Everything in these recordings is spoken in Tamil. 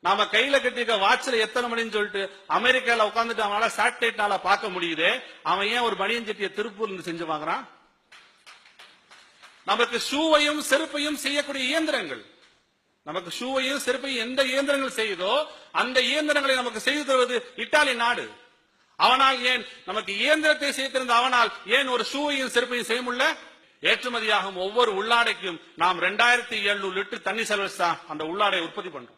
நாம கையில கட்டிருக்க வாட்ச்ல எத்தனை மணின்னு சொல்லிட்டு அமெரிக்கால உட்காந்துட்டு அவனால சேட்டலைட்னால பார்க்க முடியுது. அவன் ஏன் ஒரு பனியன் சட்டியை திருப்பூர்ல இருந்து செஞ்சு வாங்குறான்? நமக்கு ஷூவையும் செருப்பையும் செய்யக்கூடிய இயந்திரங்கள். நமக்கு ஷூவையும் செருப்பையும் எந்த இயந்திரங்கள் செய்யுதோ அந்த இயந்திரங்களை நமக்கு செய்து தருவது இத்தாலி நாடு. அவனால் ஏன் நமக்கு இயந்திரத்தை செய்திருந்த அவனால் ஏன் ஒரு ஷூவையும் செருப்பையும் செய்ய முடியல? ஏற்றுமதியாகும் ஒவ்வொரு உள்ளாடைக்கும் நாம் ரெண்டாயிரத்தி எழுநூறு லிட்டர் தண்ணி செலவழிச்சா அந்த உள்ளாடை உற்பத்தி பண்றோம்.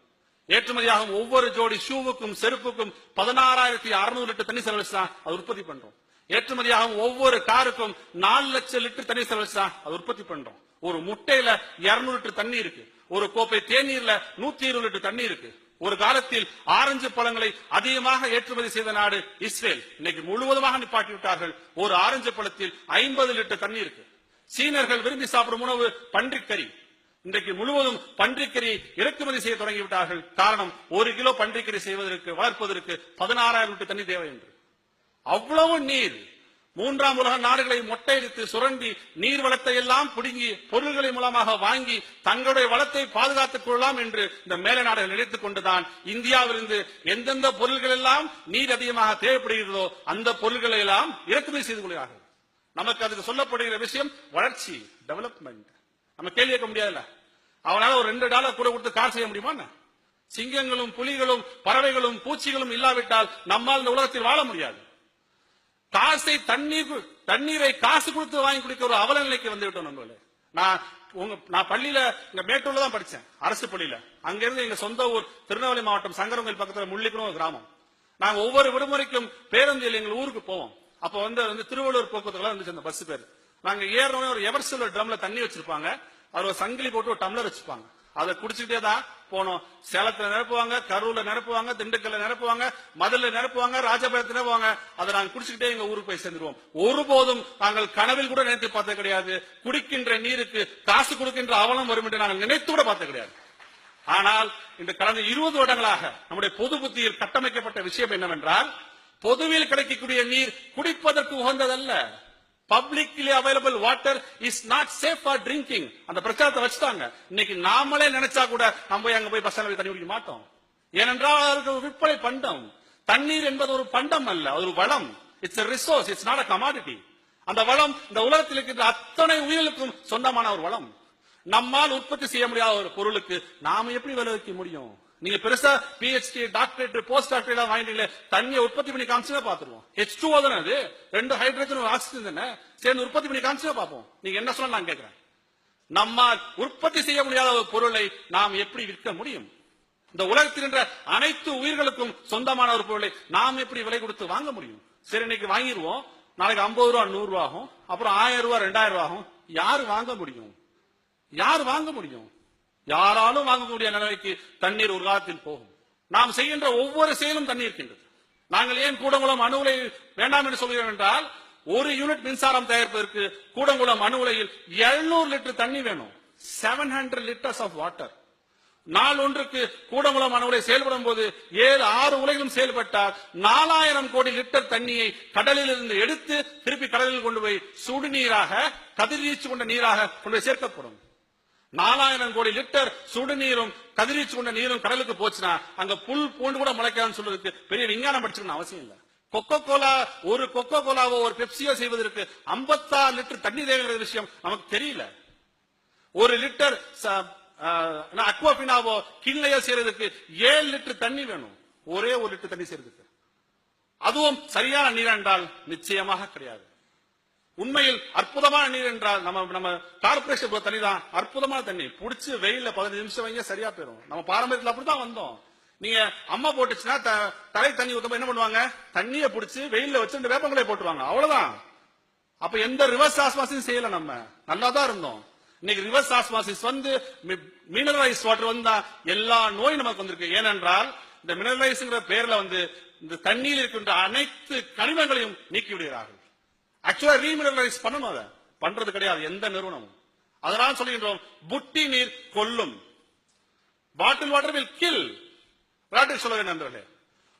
ஏற்றுமதியாகும் ஒவ்வொரு ஜோடி ஷூவுக்கும் செருப்புக்கும் பதினாறாயிரத்தி அறுநூறு லிட்டர் தண்ணி செலவழிச்சா அது உற்பத்தி பண்றோம். ஏற்றுமதியாகும் ஒவ்வொரு காருக்கும் நாலு லட்சம் லிட்டர் தண்ணி செலவழிச்சா அது உற்பத்தி பண்றோம். ஒரு முட்டையில இருநூறு லிட்டர் தண்ணி இருக்கு. ஒரு கோப்பை தேநீர்ல நூத்தி இருபது லிட்டர் தண்ணி இருக்கு. ஒரு காலத்தில் ஆரஞ்சு பழங்களை அதிகமாக ஏற்றுமதி செய்த நாடு இஸ்ரேல். இன்னைக்கு முழுவதுமாக நிப்பாட்டி விட்டார்கள். ஒரு ஆரஞ்சு பழத்தில் ஐம்பது லிட்டர் தண்ணி இருக்கு. சீனர்கள் விரும்பி சாப்பிடும் உணவு பன்றிக்கறி. இன்றைக்கு முழுவதும் பன்றிக்கறி இறக்குமதி செய்ய தொடங்கிவிட்டார்கள். காரணம் ஒரு கிலோ பன்றிக்கறி செய்வதற்கு வளர்ப்பதற்கு பதினாறாயிரம் லிட்டர் தண்ணி தேவை என்று. அவ்வளவு நீர். மூன்றாம் உலக நாடுகளை மொட்டையடித்து சுரண்டி நீர் வளத்தை எல்லாம் பிடுங்கி பொருள்களை மூலமாக வாங்கி தங்களுடைய வளத்தை பாதுகாத்துக் கொள்ளலாம் என்று இந்த மேலை நாடுகள் நினைத்துக் கொண்டுதான் இந்தியாவிலிருந்து எந்தெந்த பொருள்கள் எல்லாம் நீர் அதிகமாக தேவைப்படுகிறதோ அந்த பொருள்களை எல்லாம் இறக்குமதி செய்து கொள்கிறார்கள். நமக்கு அதுக்கு சொல்லப்படுகிற விஷயம் வளர்ச்சி டெவலப்மெண்ட் நம்ம கேள்வி கேட்க முடியாதுல்ல? அவனால ஒரு ரெண்டு டாலர் கூட கொடுத்து கார் செய்ய முடியுமா சிங்கங்களும் புலிகளும் பறவைகளும் பூச்சிகளும் இல்லாவிட்டால் நம்மால் இந்த உலகத்தில் வாழ முடியாது. காசை தண்ணீர் கு- தண்ணீரை காசு கொடுத்து வாங்கி குடிக்க ஒரு அவல நிலைக்கு வந்து விட்டோம் நம்மள நான் உங்க நான் பள்ளியில இங்க மேட்டூர்ல தான் படிச்சேன் அரசு பள்ளியில. அங்க இருந்து எங்க சொந்த ஊர் திருநெல்வேலி மாவட்டம் சங்கரங்கோயில் பக்கத்துல முள்ளிக்குளம் ஒரு கிராமம். நாங்க ஒவ்வொரு விடுமுறைக்கும் பேருந்தில் எங்கள் ஊருக்கு போவோம். அப்ப வந்து வந்து திருவள்ளூர் போக்குவரத்துல வந்துச்சு அந்த பஸ் பேர். நாங்க ஏறணும் ஒரு எவர்சில் ஒரு ட்ரம்ல தண்ணி வச்சிருப்பாங்க. அது ஒரு சங்கிலி போட்டு ஒரு டம்ளர் வச்சிருப்பாங்க. அதை குடிச்சுக்கிட்டே தான் போனோம். சேலத்துல நிரப்புவாங்க கரூர்ல நிரப்புவாங்க திண்டுக்கல்ல நிரப்புவாங்க மதுரையில நிரப்புவாங்க ராஜபாளையத்துல நிரப்புவாங்க. அதை நாங்க குடிச்சுக்கிட்டே எங்க ஊருக்கு போய் சேர்ந்துருவோம். ஒருபோதும் நாங்கள் கனவில் கூட நினைத்து பார்த்தது கிடையாது. குடிக்கின்ற நீருக்கு காசு கொடுக்கின்ற அவலம் வரும் என்று நாங்கள் நினைத்து கூட பார்த்தது கிடையாது. ஆனால் இந்த கடந்த இருபது வருடங்களாக நம்முடைய பொது புத்தியில் கட்டமைக்கப்பட்ட விஷயம் என்னவென்றால் பொதுவில் கிடைக்கக்கூடிய நீர் குடிப்பதற்கு உகந்ததல்ல. Publicly available water is not safe for drinking அந்த பிரச்சாரத்தை வச்சுட்டாங்க. இன்னைக்கு நாமளே நினைச்சா கூட நம்ம போய் அங்க போய் பஸ் போய் தண்ணி குடிக்க மாட்டோம். ஏனென்றால் அதற்கு விற்பனை பண்டம். தண்ணீர் என்பது ஒரு பண்டம் அல்ல ஒரு வளம். It's resource it's not a commodity அந்த வளம் இந்த உலகத்தில் இருக்கின்ற அத்தனை உயிர்களுக்கும் சொந்தமான ஒரு வளம். நம்மால் உற்பத்தி செய்ய முடியாத ஒரு பொருளுக்கு நாம எப்படி விளைவிக்க முடியும்? நீங்க பெருசா பிஹெச்டி டாக்டரேட் போஸ்ட் டாக்டரேட் வாங்கிட்டீங்களே தண்ணியை உற்பத்தி பண்ணி காமிச்சுனா பாத்துருவோம் ஹெச் டூ தானே அது? ரெண்டு ஹைட்ரஜன் ஒரு ஆக்சிஜன் தானே? சேர்ந்து உற்பத்தி பண்ணி காமிச்சுனா பார்ப்போம். நீங்க என்ன சொல்ல நான் கேட்கிறேன். நம்ம உற்பத்தி செய்ய முடியாத ஒரு பொருளை நாம் எப்படி விற்க முடியும்? இந்த உலகத்தில் என்ற அனைத்து உயிர்களுக்கும் சொந்தமான ஒரு பொருளை நாம் எப்படி விலை கொடுத்து வாங்க முடியும்? சரி இன்னைக்கு வாங்கிடுவோம் நாளைக்கு ஐம்பது ரூபா நூறு ரூபா ஆகும். அப்புறம் ஆயிரம் ரூபா ரெண்டாயிரம் ரூபா ஆகும். யார் வாங்க முடியும்? யார் வாங்க முடியும்? யாராலும் வாங்கக்கூடிய நிலைமைக்கு தண்ணீர் ஒரு காலத்தில் போகும். நாம் செய்கின்ற ஒவ்வொரு செயலும் தண்ணீர் இருக்கின்றது நாங்கள் ஏன் கூடங்குளம் அணு உலை வேண்டாம் என்று சொல்கிறோம் என்றால் ஒரு யூனிட் மின்சாரம் தயாரிப்பதற்கு கூடங்குளம் அணு உலையில் 700 லிட்டர் தண்ணி வேணும். Seven hundred litres of water நாள் ஒன்றுக்கு கூடங்குளம் அணு உலை செயல்படும் போது ஏழு ஆறு உலகிலும் செயல்பட்டால் நாலாயிரம் கோடி லிட்டர் தண்ணியை கடலில் இருந்து எடுத்து திருப்பி கடலில் கொண்டு போய் சுடுநீராக கதிர்வீச்சு கொண்ட நீராக கொண்டு போய் சேர்க்கப்படும். நாலாயிரம் கோடி லிட்டர் சுடுநீரும் கதிரீச்சு கொண்ட நீரும் கடலுக்கு போச்சுன்னா அங்க புல் பூண்டு கூட முளைக்காதுன்னு சொல்றதுக்கு பெரிய விஞ்ஞானம் படிச்சுக்கணும் அவசியம் இல்லை. கொக்கோ கோலா ஒரு கொக்கோ கோலாவோ ஒரு பெப்சியோ செய்வதற்கு 56 லிட்டர் தண்ணி தேவைங்கிற விஷயம் நமக்கு தெரியல. ஒரு லிட்டர் அக்வாபினாவோ கிண்ணையோ செய்யறதுக்கு ஏழு லிட்டர் தண்ணி வேணும். ஒரே ஒரு லிட்டர் தண்ணி செய்யறதுக்கு. அதுவும் சரியான நீர் என்றால் நிச்சயமாக கிடையாது. உண்மையில் அற்புதமான நீர் என்றால் நம்ம நம்ம கார்பரேஷன் தண்ணி தான் அற்புதமான தண்ணி. புடிச்சு வெயில பதினஞ்சு நிமிஷம் வைங்க சரியா போயிடும் நம்ம பாரம்பரியத்தில் அப்படிதான் வந்தோம். நீங்க அம்மா போட்டுச்சுன்னா த- தலை தண்ணி ஊத்தும் என்ன பண்ணுவாங்க? தண்ணியை பிடிச்சி வெயில வச்சு ரெண்டு வேப்பங்களை போட்டுருவாங்க. அவ்வளவுதான். அப்ப எந்த ரிவர்ஸ் ஆஸ்மாசிஸ் செய்யல நம்ம. நல்லா தான் இருந்தோம். இன்னைக்கு ரிவர்ஸ் ஆஸ்மாசிஸ் வந்து மினரலைஸ் வாட்டர் வந்தா எல்லா நோயும் நமக்கு வந்திருக்கு. ஏனென்றால் இந்த மினரலைஸ்ங்கிற பேர்ல வந்து இந்த தண்ணீர் இருக்கின்ற அனைத்து கனிமங்களையும் நீக்கி விடுகிறார்கள். ஆக்சுவலா ரீமினரலைஸ் பண்ணணும் அதை. பண்றது கிடையாது. எந்த நிறுவனமும். அதனால் சொல்கின்றோம் புட்டி நீர் கொல்லும். பாட்டில் வாட்டர் வில் கில் விளையாட்டு சொல்ல நண்பர்களே.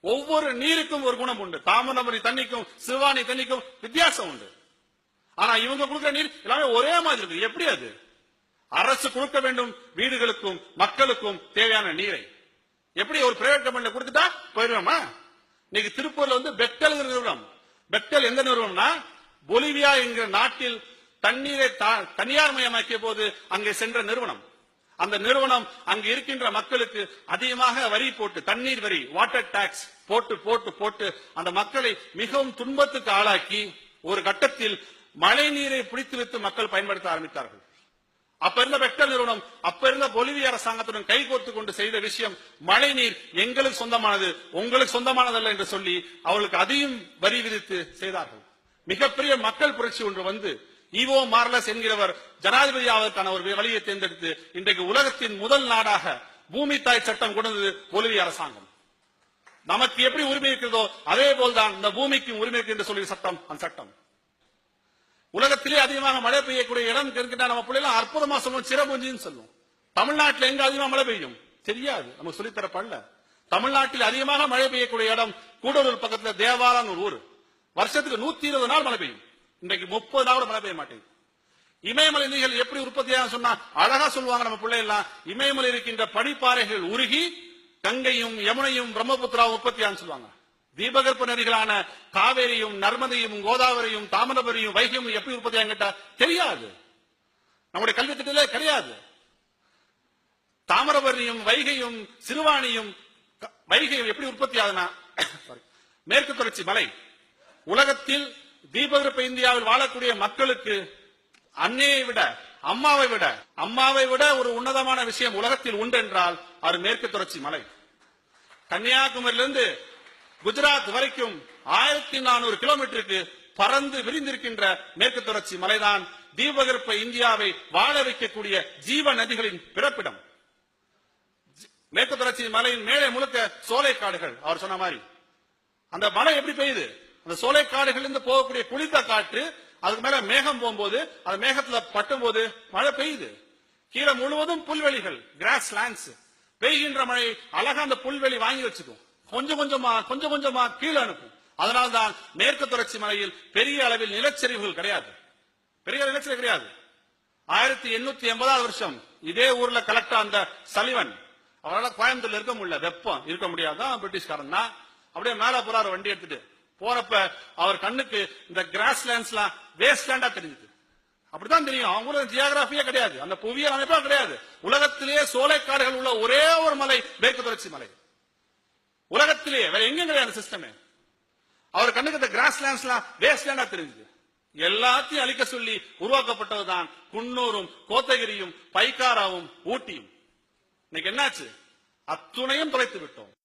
ஒவ்வொரு நீருக்கும் ஒரு குணம் உண்டு. தாமிரபரணி தண்ணிக்கும் சிவானி தண்ணிக்கும் வித்தியாசம் உண்டு. ஆனா இவங்க கொடுக்கிற நீர் எல்லாமே ஒரே மாதிரி இருக்கு எப்படி அது? அரசு கொடுக்க வேண்டும் வீடுகளுக்கும் மக்களுக்கும் தேவையான நீரை. எப்படி ஒரு பிரைவேட் கம்பெனில கொடுத்துட்டா போயிடுவோமா இன்னைக்கு திருப்பூர்ல வந்து பெக்டல் நிறுவனம். பெக்டல் எந்த நிறுவனம்னா பொலிவியா என்கிற நாட்டில் தண்ணீரை தனியார் மயமாக்கிய போது அங்கே சென்ற நிறுவனம். அந்த நிறுவனம் அங்கு இருக்கின்ற மக்களுக்கு அதிகமாக வரி போட்டு தண்ணீர் வரி வாட்டர் டாக்ஸ் போட்டு போட்டு போட்டு அந்த மக்களை மிகவும் துன்பத்துக்கு ஆளாக்கி ஒரு கட்டத்தில் மழை நீரை பிடித்து வைத்து மக்கள் பயன்படுத்த ஆரம்பித்தார்கள். அப்ப இருந்த பெக்டல் நிறுவனம் அப்ப இருந்த பொலிவிய அரசாங்கத்துடன் கைகோர்த்து கொண்டு செய்த விஷயம் மழை நீர் எங்களுக்கு சொந்தமானது உங்களுக்கு சொந்தமானதல்ல என்று சொல்லி அவர்களுக்கு அதையும் வரி விதித்து செய்தார்கள். மிகப்பெரிய மக்கள் புரட்சி ஒன்று வந்து ஈவோ மார்லஸ் என்கிறவர் ஜனாதிபதி ஆவதற்கான ஒரு வழியை தேர்ந்தெடுத்து இன்றைக்கு உலகத்தின் முதல் நாடாக பூமி தாய் சட்டம் கொண்டது வந்தது பொலிவிய அரசாங்கம். நமக்கு எப்படி உரிமை இருக்கிறதோ அதே போல்தான் இந்த பூமிக்கும் உரிமை இருக்கு என்று சொல்லி சட்டம் அந்த சட்டம். உலகத்திலே அதிகமாக மழை பெய்யக்கூடிய இடம் இருக்கின்ற நம்ம பிள்ளைலாம் அற்புதமா சொல்லுவோம் சிறபுஞ்சின்னு சொல்லுவோம். தமிழ்நாட்டில் எங்க அதிகமா மழை பெய்யும்? தெரியாது நமக்கு சொல்லித்தரப்படல. தமிழ்நாட்டில் அதிகமாக மழை பெய்யக்கூடிய இடம் கூடலூர் பக்கத்துல தேவாலான்னு ஒரு ஊர். வருஷத்துக்கு நூத்தி இருபது நாள் மழை பெய்யும். இன்றைக்கு முப்பது நாள் கூட மழை பெய்ய மாட்டேங்குது. இமயமலை நீர்கள் எப்படி உற்பத்தியாக சொன்னா அழகா சொல்லுவாங்க நம்ம பிள்ளை எல்லாம் இமயமலை இருக்கின்ற படிப்பாறைகள் உருகி கங்கையும் யமுனையும் பிரம்மபுத்திராவும் உற்பத்தியான்னு சொல்லுவாங்க. தீபகற்ப நதிகளான காவேரியும் நர்மதையும் கோதாவரியும் தாமிரபரியும் வைகையும் எப்படி உற்பத்தியான்னு கேட்டா தெரியாது. நம்முடைய கல்வி திட்டத்திலே கிடையாது. தாமிரபரணியும் வைகையும் சிறுவாணியும் வைகையும் எப்படி உற்பத்தி ஆகுதுன்னா மேற்கு தொடர்ச்சி மலை. உலகத்தில் தீபகற்ப இந்தியாவில் வாழக்கூடிய மக்களுக்கு அன்னையை விட அம்மாவை விட அம்மாவை விட ஒரு உன்னதமான விஷயம் உலகத்தில் உண்டு என்றால் அது மேற்கு தொடர்ச்சி மலை. கன்னியாகுமரியிலிருந்து குஜராத் வரைக்கும் ஆயிரத்தி நானூறு கிலோமீட்டருக்கு பறந்து விரிந்திருக்கின்ற மேற்கு தொடர்ச்சி மலைதான் தீபகற்ப இந்தியாவை வாழ வைக்கக்கூடிய ஜீவ நதிகளின் பிறப்பிடம். மேற்கு தொடர்ச்சி மலையின் மேலே முழுக்க சோலை காடுகள் அவர் சொன்ன மாதிரி. அந்த மழை எப்படி பெய்யுது? அந்த சோலை காடுகள் இருந்து போகக்கூடிய குளிர்ந்த காற்று அதுக்கு மேல மேகம் போகும்போது அந்த மேகத்துல பட்டும் போது மழை பெய்யுது. கீழே முழுவதும் புல்வெளிகள் கிராஸ் லேண்ட்ஸ் பெய்கின்ற மழை அழகா அந்த புல்வெளி வாங்கி வச்சுக்கும். கொஞ்சம் கொஞ்சமா கொஞ்சம் கொஞ்சமா கீழே அனுப்பும். அதனால்தான் மேற்கு தொடர்ச்சி மலையில் பெரிய அளவில் நிலச்சரிவுகள் கிடையாது. பெரிய நிலச்சரிவு கிடையாது. ஆயிரத்தி எண்ணூத்தி எண்பதாவது வருஷம் இதே ஊர்ல கலெக்டர் அந்த சலிவன். அவரால் கோயம்புத்தூர்ல இருக்க முடியல. வெப்பம் இருக்க முடியாதான் பிரிட்டிஷ்காரன் தான். அப்படியே மேல போறாரு வண்டி எடுத்துட்டு. போறப்ப அவர் கண்ணுக்கு இந்த கிராஸ் லேண்ட்ஸ்லாம் வேஸ்ட் லேண்டா தெரிஞ்சுது. அப்படித்தான் தெரியும். அவங்களும் ஜியோகிராபியே கிடையாது. அந்த புவியியல் அமைப்பா கிடையாது. உலகத்திலேயே சோலைக்காடுகள் உள்ள ஒரே ஒரு மலை மேற்கு தொடர்ச்சி மலை. உலகத்திலேயே வேற எங்கும் கிடையாது சிஸ்டமே அவர் கண்ணுக்கு இந்த கிராஸ் லேண்ட்ஸ்லாம் வேஸ்ட் லேண்டா தெரிஞ்சுது. எல்லாத்தையும் அழிக்க சொல்லி உருவாக்கப்பட்டதுதான் குன்னூரும் கோத்தகிரியும் பைக்காராவும் ஊட்டியும். இன்னைக்கு என்னாச்சு? அத்துணையும் தொலைத்து விட்டோம்.